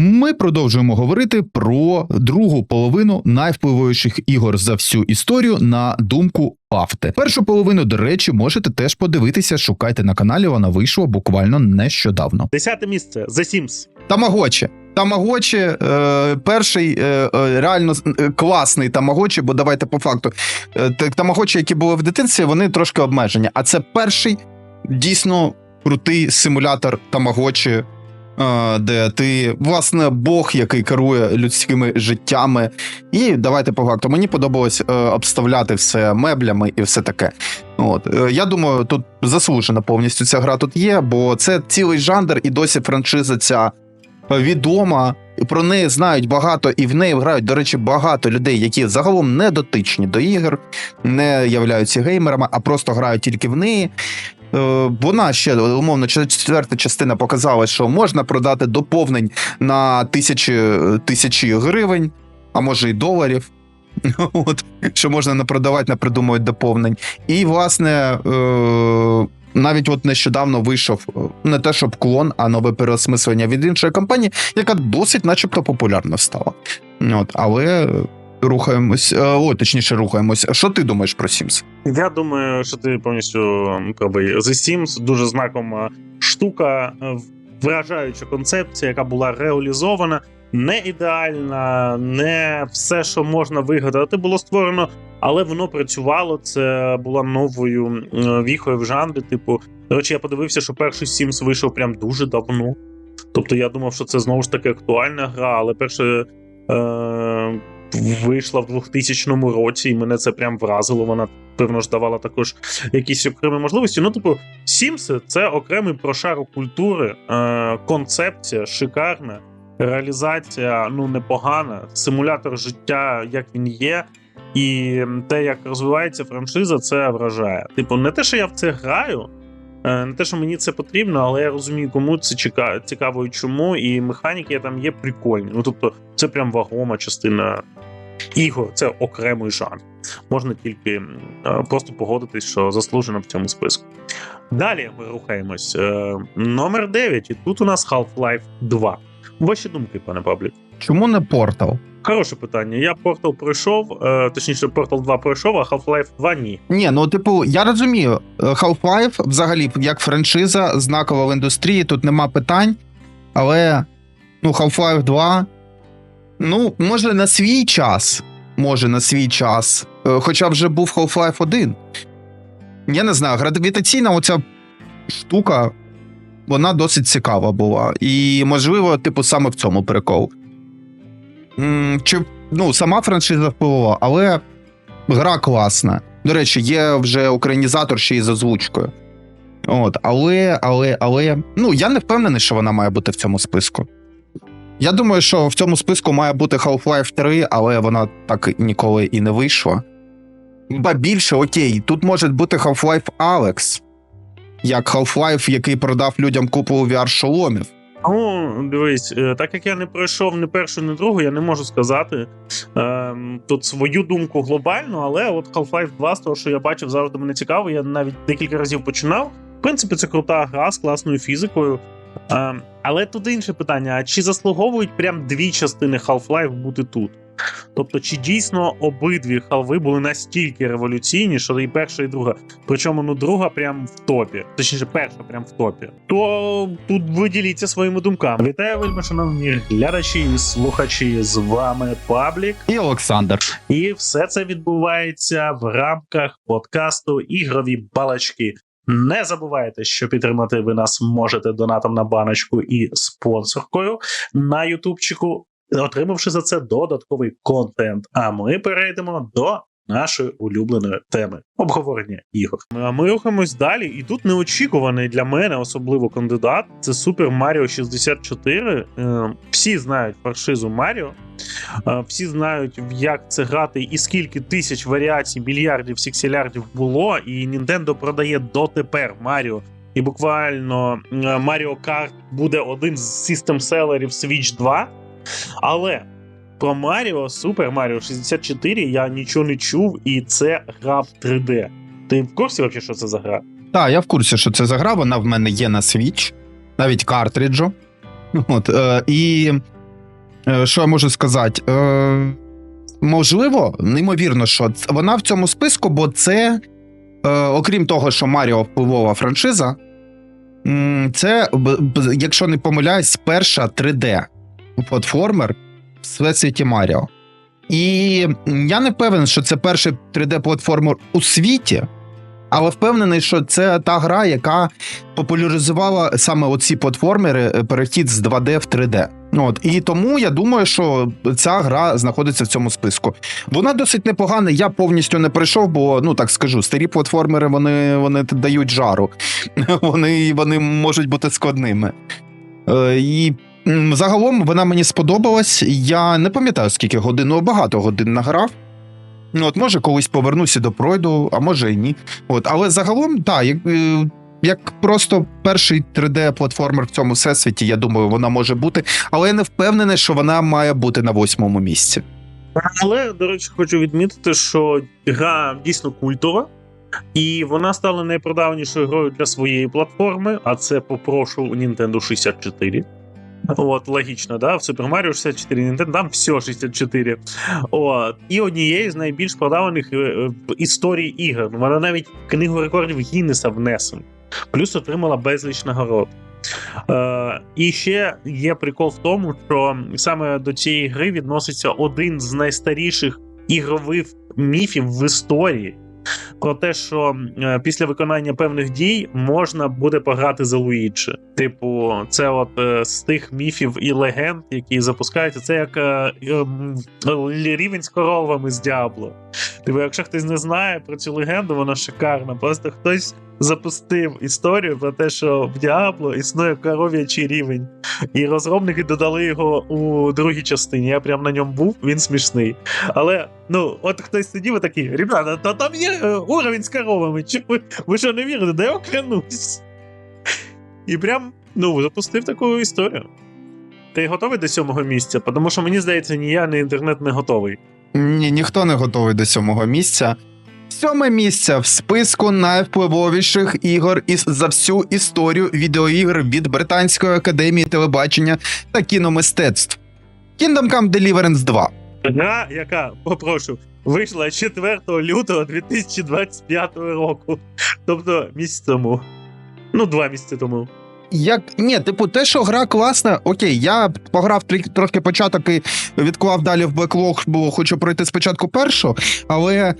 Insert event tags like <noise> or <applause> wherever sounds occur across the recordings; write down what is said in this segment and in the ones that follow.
Ми продовжуємо говорити про другу половину найвпливовіших ігор за всю історію на думку Пафте. Першу половину, до речі, можете теж подивитися. Шукайте на каналі. Вона вийшла буквально нещодавно. Десяте місце The Sims. Тамагочі. Тамагочі, е, перший е, е, реально е, класний тамагочі, бо давайте по факту. Е, тамагочі, які були в дитинстві, вони трошки обмежені. А це перший дійсно крутий симулятор тамагочі, де ти, власне, Бог, який керує людськими життями. І давайте по факту. Мені подобалось е, обставляти все меблями і все таке. От е, я думаю, тут заслужена повністю ця гра тут є, бо це цілий жанр, і досі франшиза ця відома. Про неї знають багато, і в неї грають, до речі, багато людей, які загалом не дотичні до ігор, не являються геймерами, а просто грають тільки в неї. Е, Вона ще умовно четверта частина показала, що можна продати доповнень на тисячі, тисячі гривень, а може й доларів. <laughs> От, що можна напродавати, напридумують доповнень. І, власне, е, навіть от нещодавно вийшов е, не те, щоб клон, а нове переосмислення від іншої компанії, яка досить, начебто, популярно стала. От, але рухаємось, е, о, точніше, рухаємось. Що ти думаєш про Sims? Я думаю, що ти повністю правий. The Sims дуже знакома штука, е, вражаюча концепція, яка була реалізована. Не ідеальна, не все, що можна вигадати, було створено, але воно працювало. Це була новою віхою в жанрі. Типу, до речі, я подивився, що перший Sims вийшов прям дуже давно. Тобто я думав, що це знову ж таки актуальна гра, але перше е, вийшла в 2000 році, і мене це прям вразило. Вона певно ж давала також якісь окремі можливості. Ну, типу, Sims — це окремий прошарок культури, е, концепція шикарна, реалізація ну непогана, симулятор життя, як він є. І те, як розвивається франшиза, це вражає. Типу, не те, що я в це граю, е, не те, що мені це потрібно, але я розумію, кому це цікаво і чому. І механіки там є прикольні. Ну тобто, це прям вагома частина ігор, це окремий жанр. Можна тільки е, просто погодитись, що заслужено в цьому списку. Далі ми рухаємось. Е, Номер 9. І тут у нас Half-Life 2. Ваші думки, пане Паблік? Чому не Портал? Хороше питання. Я Portal пройшов, е, точніше, Portal 2 пройшов, а Half-Life 2 ні. Ні, ну типу, я розумію, е, Half-Life взагалі як франшиза знакова в індустрії, тут нема питань. Але ну, Half-Life 2, ну, може, на свій час. Може, на свій час. е, Хоча вже був Half-Life 1. Я не знаю, гравітаційна оця штука, вона досить цікава була. І, можливо, типу, саме в цьому прикол. Чи ну, сама франшиза впливала, але гра класна. До речі, є вже українізатор ще й з озвучкою. От, але, але, але. Ну, я не впевнений, що вона має бути в цьому списку. Я думаю, що в цьому списку має бути Half-Life 3, але вона так ніколи і не вийшла. Ба більше, окей, тут може бути Half-Life Alex, як Half-Life, який продав людям купу VR-шоломів. Ну, дивись, е, так як я не пройшов ні першу, ні другу, я не можу сказати ем, тут свою думку глобально, але от Half-Life 2, з того, що я бачив, завжди мене цікаво. Я навіть декілька разів починав. В принципі, це крута гра з класною фізикою. Але тут інше питання: а чи заслуговують прям дві частини Half-Life бути тут? Тобто, чи дійсно обидві халви були настільки революційні, що і перша, і друга. Причому ну друга прям в топі, точніше, перша прям в топі. То тут виділіться своїми думками. Вітаю, вельми шановні глядачі і слухачі. З вами Паблік. І Олександр. І все це відбувається в рамках подкасту Ігрові балачки. Не забувайте, що підтримати ви нас можете донатом на баночку і спонсоркою на Ютубчику, отримавши за це додатковий контент. А ми перейдемо до нашої улюбленої теми обговорення ігор. А Ми рухаємось далі, і тут неочікуваний для мене особливо кандидат. Це Super Mario 64. Е, Всі знають франшизу Маріо. Е, Всі знають, як це грати і скільки тисяч варіацій, мільярдів, сікселярдів було. І Nintendo продає дотепер Маріо. І буквально е, Mario Kart буде один з систем-селерів Switch 2. Але про Маріо, Super Mario 64 я нічого не чув, і це гра в 3D. Ти в курсі взагалі, що це за гра? Так, я в курсі, що це за гра, вона в мене є на Switch, навіть картриджу. От, е, і Е, Що я можу сказати? Е, можливо, неймовірно, що вона в цьому списку, бо це, е, окрім того, що Маріо впливова франшиза, це, якщо не помиляюсь, перша 3D платформер в всесвіті Маріо. І я не певен, що це перший 3D-платформер у світі, але впевнений, що це та гра, яка популяризувала саме оці платформери, е, перехід з 2D в 3D. От і тому я думаю, що ця гра знаходиться в цьому списку. Вона досить непогана. Я повністю не прийшов, бо ну так скажу, старі платформери вони, вони дають жару. <laughs> Вони, вони можуть бути складними. Е, і загалом вона мені сподобалась. Я не пам'ятаю, скільки годин, ну багато годин награв. Ну, от може колись повернуся до пройду, а може і ні. От, але загалом, так, як, просто перший 3D-платформер в цьому всесвіті, я думаю, вона може бути, але я не впевнений, що вона має бути на восьмому місці. Але, до речі, хочу відмітити, що гра дійсно культова, і вона стала найпродавнішою грою для своєї платформи, а це попрошу Nintendo 64. От, логічно, да? В Super Mario 64 Nintendo, там все 64. От. І однією з найбільш продаваних е, е, в історії ігор. Вона навіть в книгу рекордів Гіннеса внесена. Плюс отримала безліч нагород. Е, і ще є прикол в тому, що саме до цієї гри відноситься один з найстаріших ігрових міфів в історії. Про те, що е, після виконання певних дій можна буде пограти за Луїджі. Типу, це от е, з тих міфів і легенд, які запускаються, це як е, ем, рівень з коровами з Діабло. Типу, якщо хтось не знає про цю легенду, вона шикарна. Просто хтось запустив історію про те, що в Діабло існує коров'ячий рівень. І розробники додали його у другій частині. Я прям на ньому був, він смішний. Але ну, от хтось сидів і такий, ребята, то там є е, уровень з коровами. Чи ви, ви що не вірите? Да я вам клянусь. І прям ну, запустив таку історію. Ти готовий до сьомого місця? Тому що мені здається, ні я, ні інтернет не готовий. Ні, ніхто не готовий до сьомого місця. Сьоме місце в списку найвпливовіших ігор із за всю історію відеоігр від Британської академії телебачення та кіномистецтв. Kingdom Come Deliverance 2. Гра, яка, попрошу, вийшла 4 лютого 2025 року. Тобто місяць тому. Ну, два місяці тому. Як ні, типу, те, що гра класна, окей, я пограв трі- трохи початок і відклав далі в беклог, бо хочу пройти спочатку першу, але.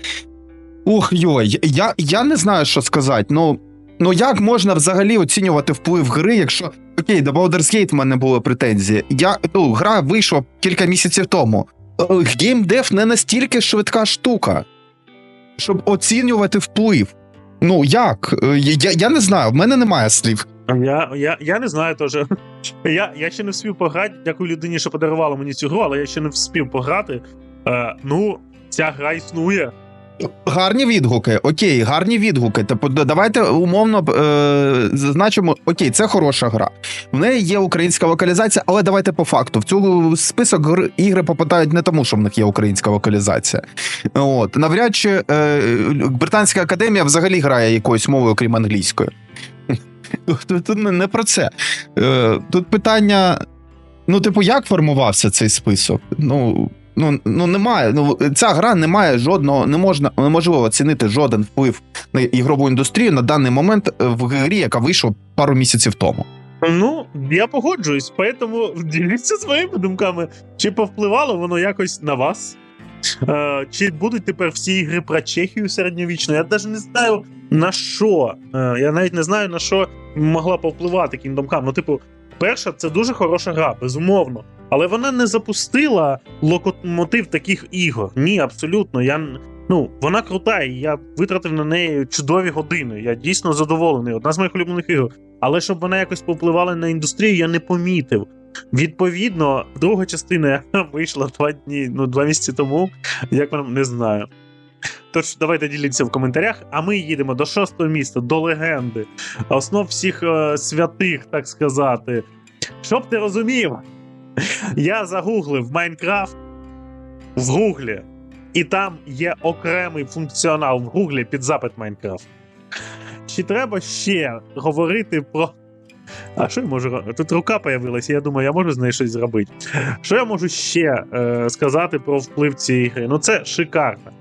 Ух йой, я, я не знаю, що сказати. Ну, ну як можна взагалі оцінювати вплив гри, якщо. Окей, до Baldur's Gate в мене були претензії. Я, ну, гра вийшла кілька місяців тому. Е, Геймдев не настільки швидка штука, щоб оцінювати вплив. Ну як? Е, Я, я не знаю, в мене немає слів. Я, я, я не знаю теж. <laughs> Я, я ще не вспів пограти. Дякую людині, що подарувала мені цю гру, але я ще не вспів пограти. Е, ну, ця гра існує. Гарні відгуки, окей, гарні відгуки. Тобто, давайте умовно е, зазначимо, окей, це хороша гра. В неї є українська локалізація, але давайте по факту. В цю список гр, ігри попадають не тому, що в них є українська локалізація. От навряд чи е, Британська академія взагалі грає якоюсь мовою, окрім англійської. <laughs> Тут, не про це. Е, тут питання: ну, типу, як формувався цей список? Ну. Ну, ну немає. Ну ця гра не має жодного, не можна неможливо оцінити жоден вплив на ігрову індустрію на даний момент е, в грі, яка вийшла пару місяців тому. Ну, я погоджуюсь, поэтому діліться своїми думками. Чи повпливало воно якось на вас? Е, чи будуть тепер всі ігри про Чехію середньовічну? Я навіть не знаю на що. Е, я навіть не знаю на що могла повпливати Kingdom Come. Ну, типу, перша, це дуже хороша гра, безумовно. Але вона не запустила локомотив таких ігор. Ні, абсолютно. Я ну, вона крута, і я витратив на неї чудові години. Я дійсно задоволений. Одна з моїх улюблених ігор. Але щоб вона якось повпливала на індустрію, я не помітив. Відповідно, друга частина <laughs> вийшла два дні, ну два місяці тому. Як вам не знаю. Тож давайте діліться в коментарях. А ми їдемо до шостого міста, до легенди, основ всіх е, святих, так сказати. Щоб ти розумів, я загуглив Майнкрафт в Гуглі, і там є окремий функціонал в Гуглі під запит Майнкрафт. Чи треба ще говорити про А що я можу Тут рука появилася, я думаю, я можу з нею щось зробити. Що я можу ще е, сказати про вплив цієї гри? Ну, це шикарно.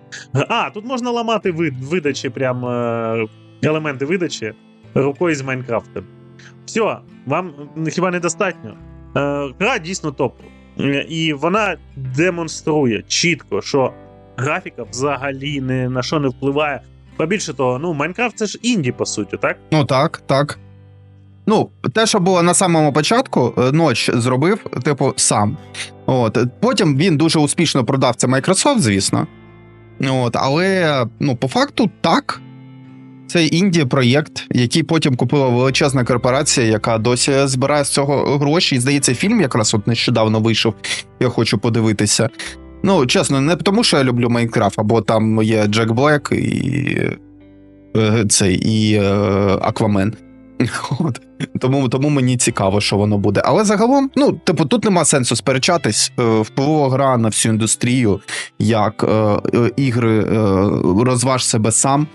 А, тут можна ламати вид, видачі, прям е, елементи видачі рукою з Майнкрафта. Все, вам хіба недостатньо? Е, гра дійсно топ. Е, І вона демонструє чітко, що графіка взагалі ні на що не впливає. Побільше того, ну, Майнкрафт це ж інді, по суті, так? Ну так, так. Ну, те, що було на самому початку, е, ноч зробив, типу, сам. От. Потім він дуже успішно продав це Microsoft, звісно. От, але ну, по факту так. Це інді проєкт, який потім купила величезна корпорація, яка досі збирає з цього гроші. І здається, фільм якраз от нещодавно вийшов. Я хочу подивитися. Ну, чесно, не тому, що я люблю Майнкрафт, або там є Джек Блек і е, цей і е, Аквамен. <laughs> От. Тому, тому мені цікаво, що воно буде. Але загалом, ну, типу, тут нема сенсу сперечатись. Е, Впливова гра на всю індустрію, як е, е, ігри е, розваж себе сам.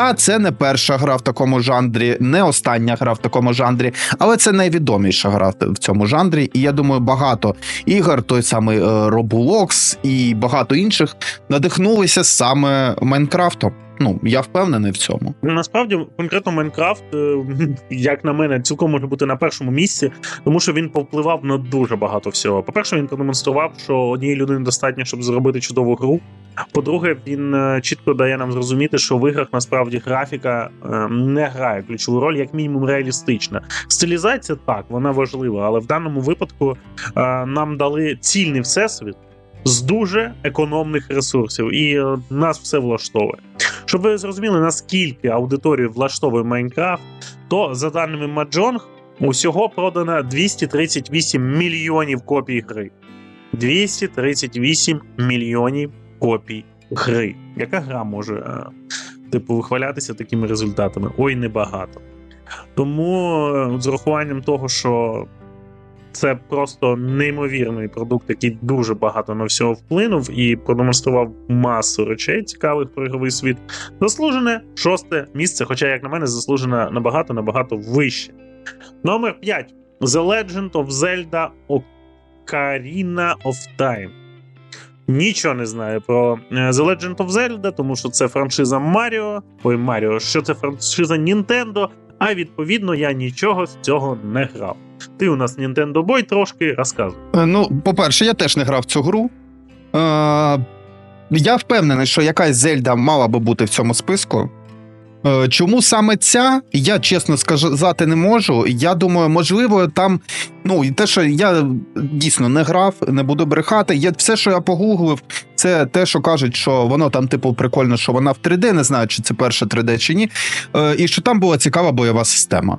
Та це не перша гра в такому жанрі, не остання гра в такому жанрі, але це найвідоміша гра в цьому жанрі. І я думаю, багато ігор, той самий е, Roblox і багато інших, надихнулися саме Майнкрафтом. Ну, я впевнений в цьому. Ну, Насправді, конкретно Майнкрафт, е, <laughs> як на мене, цілком може бути на першому місці, тому що він повпливав на дуже багато всього. По-перше, він продемонстрував, що однієї людини достатньо, щоб зробити чудову гру. По-друге, він е, чітко дає нам зрозуміти, що в іграх насправді графіка е, не грає ключову роль, як мінімум реалістична. Стилізація так, вона важлива, але в даному випадку е, нам дали цільний всесвіт. З дуже економних ресурсів, і нас все влаштовує. Щоб ви зрозуміли, наскільки аудиторію влаштовує Майнкрафт, то за даними Маджонг, усього продано 238 мільйонів копій гри. 238 мільйонів копій гри. Яка гра може, е, типу, вихвалятися такими результатами? Ой, небагато. Тому е, з урахуванням того, що це просто неймовірний продукт, який дуже багато на всього вплинув і продемонстрував масу речей цікавих про ігровий світ. Заслужене шосте місце, хоча, як на мене, заслужене набагато набагато вище. Номер 5. The Legend of Zelda Ocarina of Time. Нічого не знаю про е, The Legend of Zelda, тому що це франшиза Маріо. Ой, Маріо, що це франшиза Nintendo, а відповідно я нічого з цього не грав. Ти у нас Nintendo Boy трошки розказуй. Е, Ну, по-перше, я теж не грав цю гру. Е, я впевнений, що якась Зельда мала би бути в цьому списку. Е, чому саме ця, я чесно сказати не можу. Я думаю, можливо, там. Ну, і те, що я дійсно не грав, не буду брехати. Я, все, що я погуглив, це те, що кажуть, що воно там, типу, прикольно, що вона в 3D, не знаю, чи це перше 3D чи ні. Е, і що там була цікава бойова система.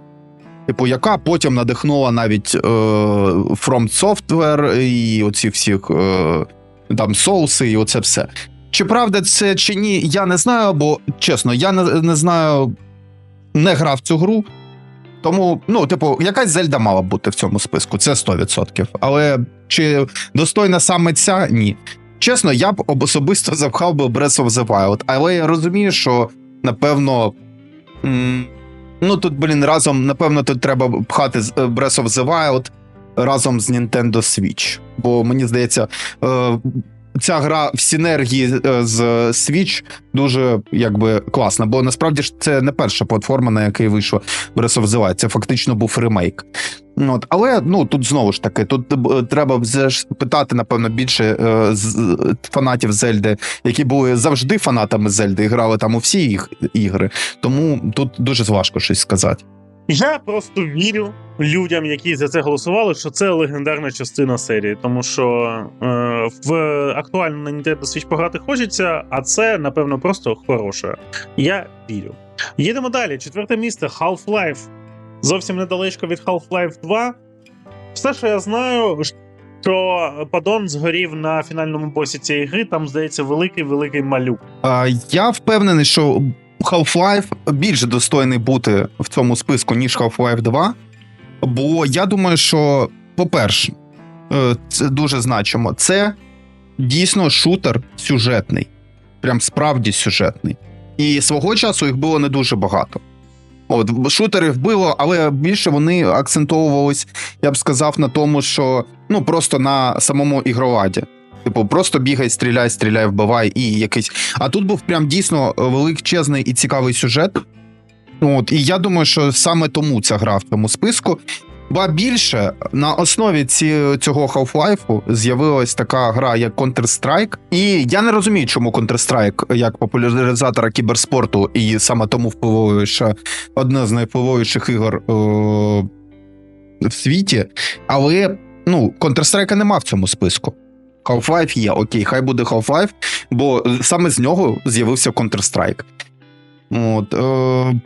Типу, яка потім надихнула навіть е, From Software і оці всіх е, там соуси, і оце все. Чи правда це чи ні, я не знаю, бо чесно, я не, не знаю, не грав цю гру. Тому, ну, типу, якась Зельда мала б бути в цьому списку, це 100%. Але чи достойна саме ця? Ні. Чесно, я б особисто запхав би Breath of the Wild, але я розумію, що напевно. Ну, тут, блін, разом, напевно, тут треба пхати е, Breath of the Wild разом з Nintendo Switch. Бо мені здається, е, ця гра в синергії е, з Switch дуже якби класна. Бо насправді ж це не перша платформа, на якій вийшла Breath of the Wild. Це фактично був ремейк. От, але ну тут знову ж таки, тут е, треба питати, напевно, більше е, з фанатів Зельди, які були завжди фанатами Зельди і грали там у всі їх ігри. Тому тут дуже важко щось сказати. Я просто вірю людям, які за це голосували, що це легендарна частина серії, тому що е, в актуально на Nintendo Switch пограти хочеться, а це, напевно, просто хороше. Я вірю. Їдемо далі. Четверте місце Half-Life. Зовсім недалечко від Half-Life 2. Все, що я знаю, що падон згорів на фінальному босі цієї гри, там, здається, великий-великий малюк. А, я впевнений, що Half-Life більш достойний бути в цьому списку, ніж Half-Life 2. Бо я думаю, що, по-перше, е, це дуже значимо. Це дійсно шутер сюжетний, прям справді сюжетний. І свого часу їх було не дуже багато. От шутери вбило, але більше вони акцентовувались, я б сказав, на тому, що ну просто на самому ігроладі. Типу, просто бігай, стріляй, стріляй, вбивай і якийсь. А тут був прям дійсно величезний і цікавий сюжет. От, і я думаю, що саме тому ця гра в цьому списку. Ба більше на основі ці, цього Half-Life з'явилась така гра, як Counter-Strike. І я не розумію, чому Counter-Strike як популяризатора кіберспорту, і саме тому впливовуюча одна з найвпливовіших ігор о, в світі. Але ну, Counter-Strike нема в цьому списку. Half-Life є, окей, хай буде Half-Life, бо саме з нього з'явився Counter-Strike. От, е,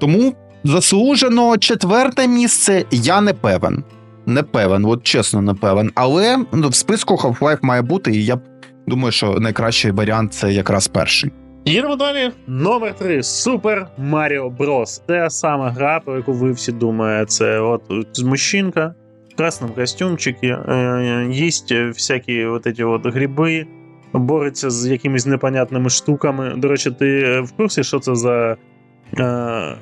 тому заслужено четверте місце, я не певен. Не певен, от чесно, не певен. Але ну, в списку Half-Life має бути, і я думаю, що найкращий варіант це якраз перший. Їдемо далі. Номер 3. Super Mario Bros. Те саме гра, про яку ви всі думаєте. Це от мужчинка в красному костюмчикі, е, їсть всякі эти вот гриби, бореться з якимись непонятними штуками. До речі, ти в курсі, що це за е,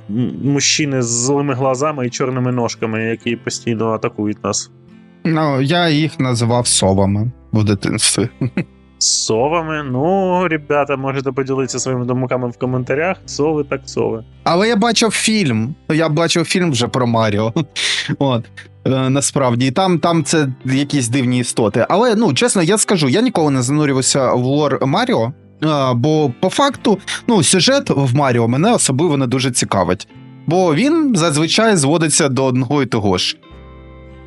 мужчини з злими глазами і чорними ножками, які постійно атакують нас? Ну, я їх називав совами в дитинстві. <laughs> Совами. Ну, ребята, можете поділитися своїми думками в коментарях. Сови так сови. Але я бачив фільм. Я бачив фільм вже про Маріо. <laughs> От. Е, насправді, там там це якісь дивні істоти. Але ну чесно, я скажу, я ніколи не занурювався в лор Маріо. Бо по факту, ну, сюжет в Маріо мене особливо не дуже цікавить. Бо він зазвичай зводиться до одного і того ж.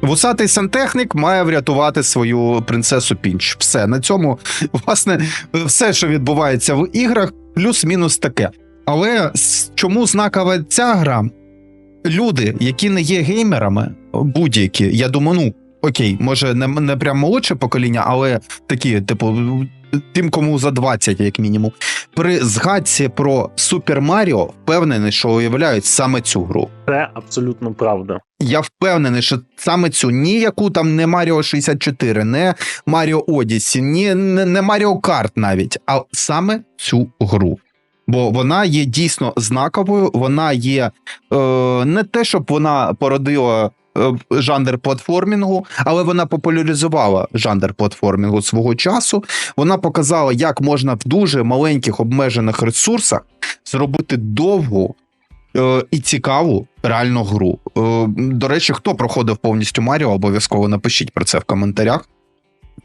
Вусатий сантехнік має врятувати свою принцесу Пінч. Все на цьому, власне, все, що відбувається в іграх, плюс-мінус таке. Але чому знакова ця гра? Люди, які не є геймерами, будь-які, я думаю, ну окей, може, не не прям молодше покоління, але такі, типу, тим, кому за 20, як мінімум, при згадці про Супер Маріо впевнений, що уявляють саме цю гру. Це абсолютно правда. Я впевнений, що саме цю ніяку там не Маріо 64, не Маріо Одісі, ні не, Маріо Карт навіть, а саме цю гру. Бо вона є дійсно знаковою, вона є е, не те, щоб вона породила е, жанр платформінгу, але вона популяризувала жанр платформінгу свого часу. Вона показала, як можна в дуже маленьких обмежених ресурсах зробити довгу і цікаву реальну гру. Е, до речі, хто проходив повністю Маріо, обов'язково напишіть про це в коментарях.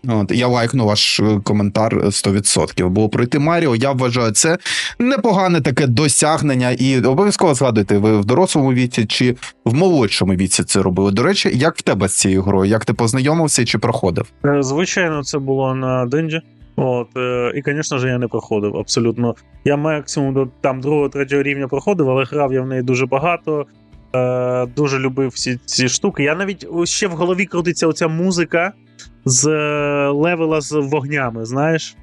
От, Я лайкну ваш е, коментар 100%. Бо пройти Маріо, я вважаю, це непогане таке досягнення. І обов'язково згадуйте, ви в дорослому віці чи в молодшому віці це робили. До речі, як в тебе з цією грою? Як ти познайомився чи проходив? Е, звичайно, це було на Денджі. От, е, І, звісно ж, я не проходив абсолютно. Я максимум до там другого, третього рівня проходив, але грав я в неї дуже багато. Е, Дуже любив всі ці штуки. Я навіть ще в голові крутиться оця музика з е, левела з вогнями, знаєш.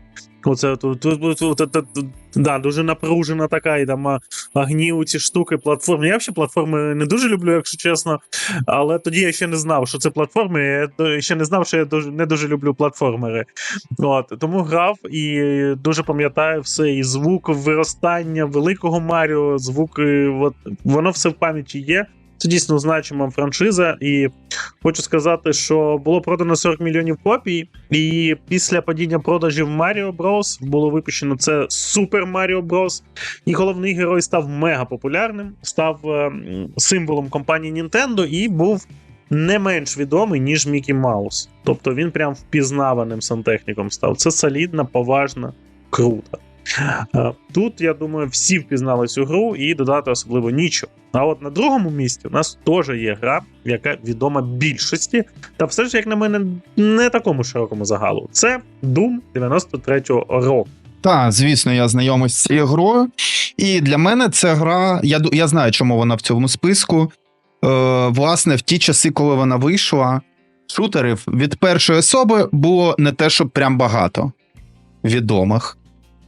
Оце тут, тут, тут, тут, тут, да, дуже напружена така, і там огні у ці штуки, платформи. Я взагалі платформи не дуже люблю, якщо чесно. Але тоді я ще не знав, що це платформи. Я ще не знав, що я дуже, не дуже люблю платформери. От, Тому грав і дуже пам'ятаю все. І звук виростання великого Маріо, звук, от, воно все в пам'яті є. Це дійсно значима франшиза, і хочу сказати, що було продано 40 мільйонів копій, і після падіння продажів Mario Bros. було випущено це Super Mario Bros. І головний герой став мега популярним, став е, символом компанії Nintendo і був не менш відомий, ніж Мікі Маус. Тобто він прям впізнаваним сантехніком став. Це солідна, поважна, круто. Тут, я думаю, всі впізнали цю гру і додати особливо нічого. А от на другому місці у нас теж є гра, яка відома більшості, та все ж, як на мене, не такому широкому загалу. Це Doom 93-го року. Так, звісно, я знайомий з цією грою. І для мене ця гра. Я я знаю, чому вона в цьому списку. Е, Власне, в ті часи, коли вона вийшла, шутерів від першої особи було не те, щоб прям багато відомих.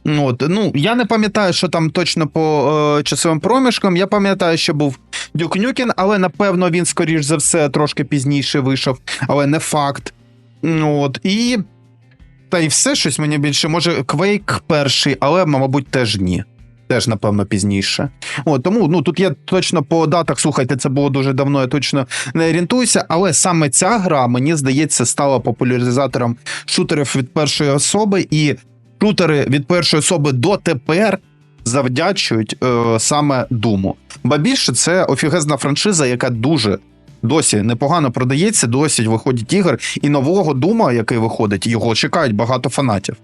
Ну, от, ну, Я не пам'ятаю, що там точно по е, часовим проміжкам. Я пам'ятаю, що був Дюк Нюкін, але напевно він, скоріш за все, трошки пізніше вийшов, але не факт. Ну, от, І та й все щось мені більше. Може, Quake перший, але, мабуть, теж ні. теж, напевно, пізніше. От, тому ну, тут є точно по датах, слухайте, це було дуже давно, я точно не орієнтуюся, але саме ця гра, мені здається, стала популяризатором шутерів від першої особи, і шутери від першої особи дотепер завдячують е, саме Думу. Ба більше це офігезна франшиза, яка дуже. Досі непогано продається, досі виходять ігор, і нового Дума, який виходить, його чекають багато фанатів.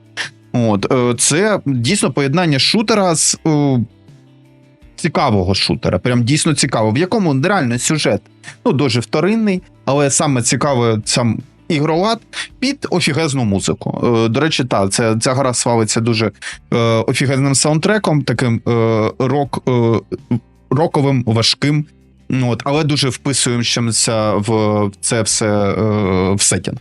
От е, це дійсно поєднання шутера з е, цікавого шутера. Прям дійсно цікаво, в якому реально сюжет ну дуже вторинний, але саме цікавий сам ігролад під офігезну музику. Е, До речі, та це ця гра славиться дуже е, офігезним саундтреком, таким е, рок, роковим, важким. Ну, от, але дуже вписуємося в це все в сетінг.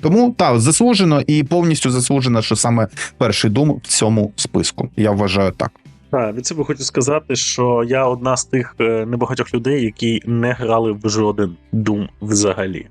Тому так, заслужено і повністю заслужено, що саме перший дум в цьому списку. Я вважаю так. Так, від себе хочу сказати, що я одна з тих небагатьох людей, які не грали в жоден Doom взагалі.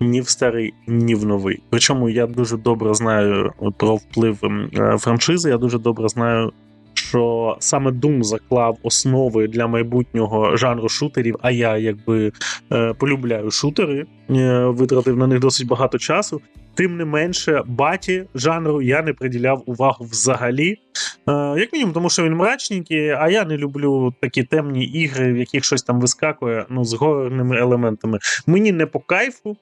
Ні в старий, ні в новий. Причому я дуже добре знаю про вплив ем, е, франшизи, я дуже добре знаю, що саме Doom заклав основи для майбутнього жанру шутерів, а я якби е, полюбляю шутери, е, витратив на них досить багато часу. Тим не менше, баті жанру я не приділяв увагу взагалі. Як мінімум, тому що він мрачненький, а я не люблю такі темні ігри, в яких щось там вискакує ну, з горними елементами. Мені не по кайфу,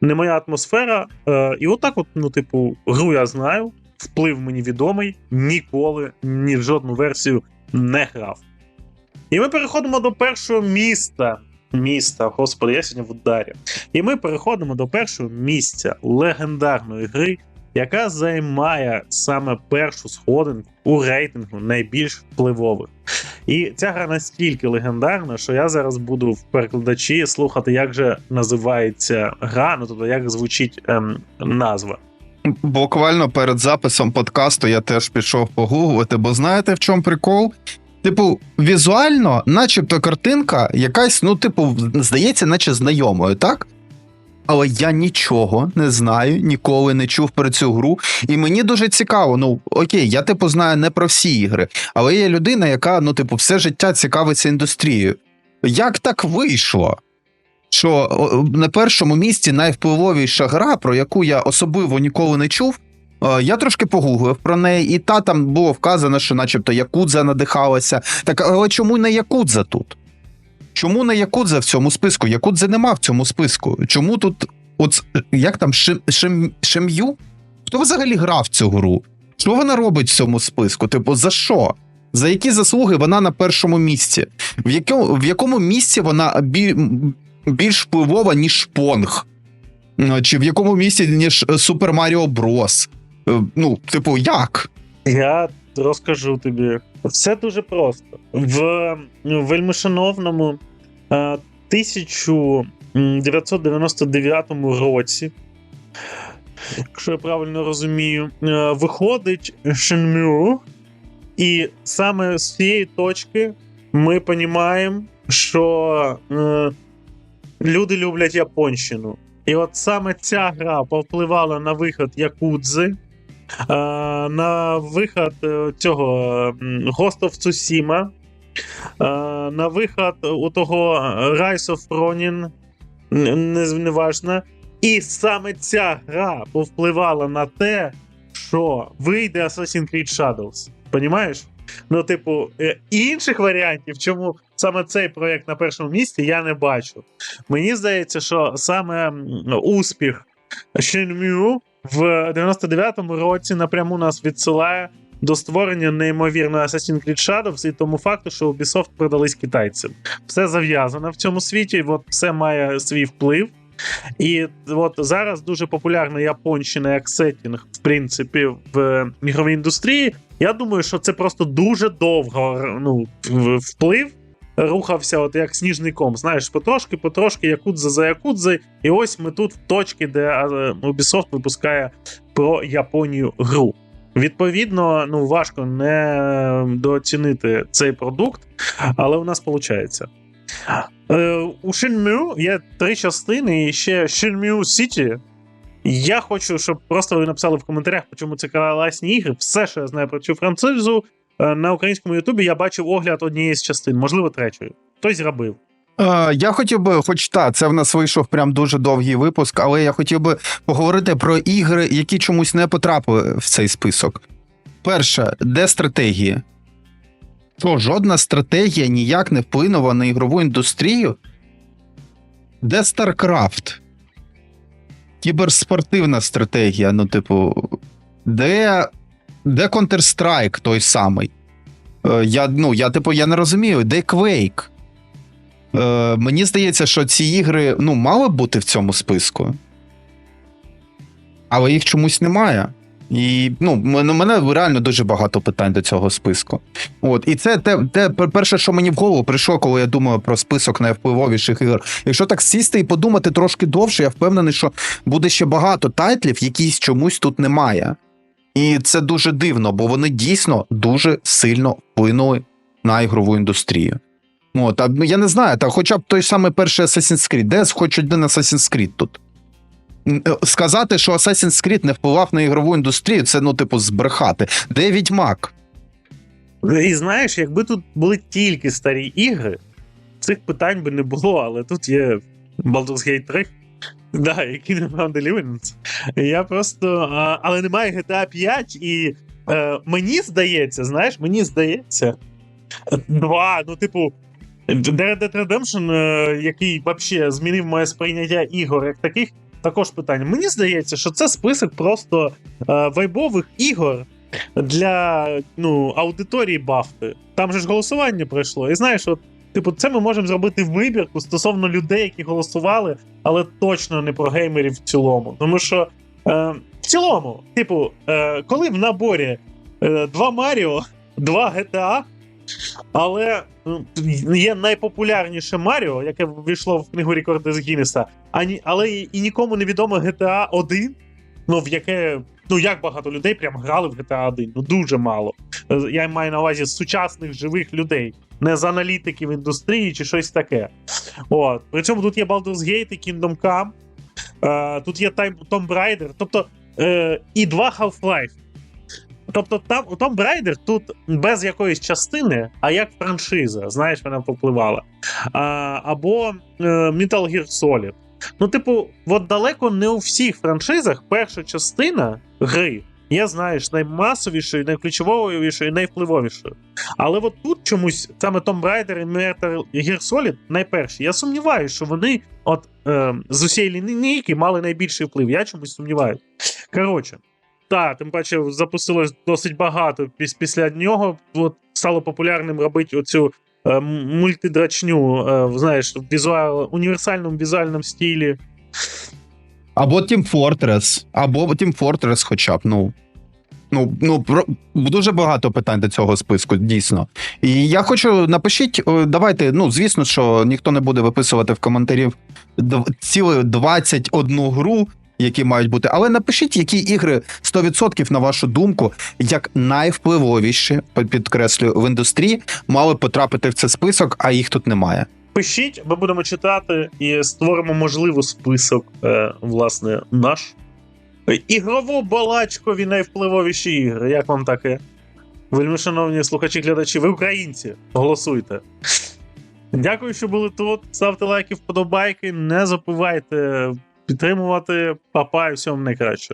не моя атмосфера. Е, і отак, от, ну, типу, гру я знаю, вплив мені відомий, ніколи ні в жодну версію не грав. І ми переходимо до першого міста. Міста, господи, я сьогодні в ударі. І ми переходимо до першого місця легендарної гри, яка займає саме першу сходинку у рейтингу найбільш впливових. І ця гра настільки легендарна, що я зараз буду в перекладачі слухати, як же називається гра, ну тобто як звучить ем, назва. Буквально перед записом подкасту я теж пішов погуглити, бо знаєте в чому прикол? Типу, візуально, начебто картинка якась, ну, типу, здається, наче знайомою, так? Але я нічого не знаю, ніколи не чув про цю гру. І мені дуже цікаво. Ну окей, я типу знаю не про всі ігри, але є людина, яка, ну, типу, все життя цікавиться індустрією. Як так вийшло? Що на першому місці найвпливовіша гра, про яку я особливо ніколи не чув. Я трошки погуглив про неї, і та там було вказано, що, начебто, Якудза надихалася. Так, але чому не Якудза тут? Чому не Якудза в цьому списку? Якудзи нема в цьому списку. Чому тут, от як там Шим, Шим, Шим'ю? Хто взагалі грав цю гру? Що вона робить в цьому списку? Типу, за що? За які заслуги вона на першому місці? В якому в якому місці вона бі, більш впливова, ніж Понг? Чи в якому місці, ніж Супер Маріо Брос? Ну, типу, як? Я розкажу тобі. Все дуже просто. В вельмишановному 1999 році, якщо я правильно розумію, виходить Shenmue, і саме з цієї точки ми розуміємо, що е, люди люблять Японщину. І от саме ця гра повпливала на виход Якудзи. На виход е, цього Ghost of Tsushima, на виход у того Rise of Ronin, неважно. І саме ця гра повпливала на те, що вийде Assassin's Creed Shadows. Понімаєш? Ну, типу, е, інших варіантів, чому саме цей проєкт на першому місці, я не бачу. Мені здається, що саме успіх Shenmue в 99-му році напряму нас відсилає до створення неймовірної Assassin's Creed Shadows і тому факту, що Ubisoft продались китайцям. Все зав'язано в цьому світі, от все має свій вплив. І от зараз дуже популярна японщина як сеттінг, в принципі, в ігровій індустрії. Я думаю, що це просто дуже довго ну, вплив. Рухався, от як сніжний ком, знаєш, потрошки, потрошки, якудза за якудзи. І ось ми тут в точці, де Ubisoft випускає про Японію гру. Відповідно, ну важко не дооцінити цей продукт, але у нас виходить. Е, у Shenmue є три частини, і ще Shenmue City. Я хочу, щоб просто ви написали в коментарях, чому це класні ігри. Все, що я знаю про цю францизу. е, на українському Ютубі я бачив огляд однієї з частин, можливо, третьої. Хтось зробив. Е, Я хотів би, хоч та, це в нас вийшов прям дуже довгий випуск, але я хотів би поговорити про ігри, які чомусь не потрапили в цей список. Перше, де стратегії? Що, жодна стратегія ніяк не вплинула на ігрову індустрію? Де StarCraft? Кіберспортивна стратегія, ну, типу, де, де Counter-Strike той самий? Е, Я, ну, я, типу, я не розумію, де Quake? Е, мені здається, що ці ігри ну, мали б бути в цьому списку. Але їх чомусь немає. І ну, м- у мене реально дуже багато питань до цього списку. От, і це те, те перше, що мені в голову прийшло, коли я думаю про список найвпливовіших ігор. Якщо так сісти і подумати трошки довше, я впевнений, що буде ще багато тайтлів, якісь чомусь тут немає. І це дуже дивно, бо вони дійсно дуже сильно вплинули на ігрову індустрію. От, а, ну, я не знаю, та хоча б той самий перший Assassin's Creed, де хоч один Assassin's Creed тут. Е, Сказати, що Assassin's Creed не впливав на ігрову індустрію, це, ну, типу, збрехати. Де Відьмак? І знаєш, якби тут були тільки старі ігри, цих питань би не було, але тут є Baldur's Gate 3. Да, який мав Deliverance. Я просто. А, але немає GTA 5, і е, мені здається, знаєш, мені здається. Два, ну, типу, Red Dead Redemption, е, який взагалі змінив моє сприйняття ігор як таких, також питання. Мені здається, що це список просто е, вайбових ігор для ну, аудиторії бафти. Там же ж голосування пройшло. І знаєш, от, типу, це ми можемо зробити вибірку стосовно людей, які голосували, але точно не про геймерів в цілому. Тому що е, в цілому, типу, е, коли в наборі е, два Маріо, два GTA, але ну, є найпопулярніше Маріо, яке ввійшло в книгу рекорди з Гіннеса, а ні, але і, нікому не відомо GTA 1, ну в яке. Ну, як багато людей прям грали в GTA 1? Ну дуже мало. Я маю на увазі сучасних живих людей, не з аналітиків індустрії чи щось таке. От. При цьому тут є Baldur's Gate і Kingdom Come, е, тут є Tomb Raider, тобто е, і два Half-Life. Тобто там Tomb Raider тут без якоїсь частини, а як франшиза, знаєш, вона попливала. А, або е, Metal Gear Solid. Ну, типу, от далеко не у всіх франшизах перша частина гри є, знаєш, наймасовішою, найключовішою найвпливовішою. Але от тут чомусь саме Tomb Raider і Metal Gear Solid найперші. Я сумніваюся, що вони от е, з усієї лінійки мали найбільший вплив. Я чомусь сумніваюся. Коротше. Так, тим паче запустилось досить багато піс- після нього. От стало популярним робити оцю е, мультидрачню, е, знаєш, в візуал, універсальному візуальному стилі. Або Team Fortress, або Team Fortress хоча б, ну. Ну, ну про дуже багато питань до цього списку, дійсно. І я хочу напишіть, давайте. Ну, звісно, що ніхто не буде виписувати в коментарів цілу 21 гру, які мають бути. Але напишіть, які ігри 100% на вашу думку, як найвпливовіші, підкреслюю, в індустрії, мали потрапити в цей список, а їх тут немає. Пишіть, ми будемо читати і створимо можливо список, е, власне, наш. Ігрово балачкові найвпливовіші ігри. Як вам таке? Вельми шановні слухачі, глядачі, ви українці, голосуйте. Дякую, що були тут. Ставте лайки, вподобайки. Не забувайте підтримувати. Папа і всього найкращого.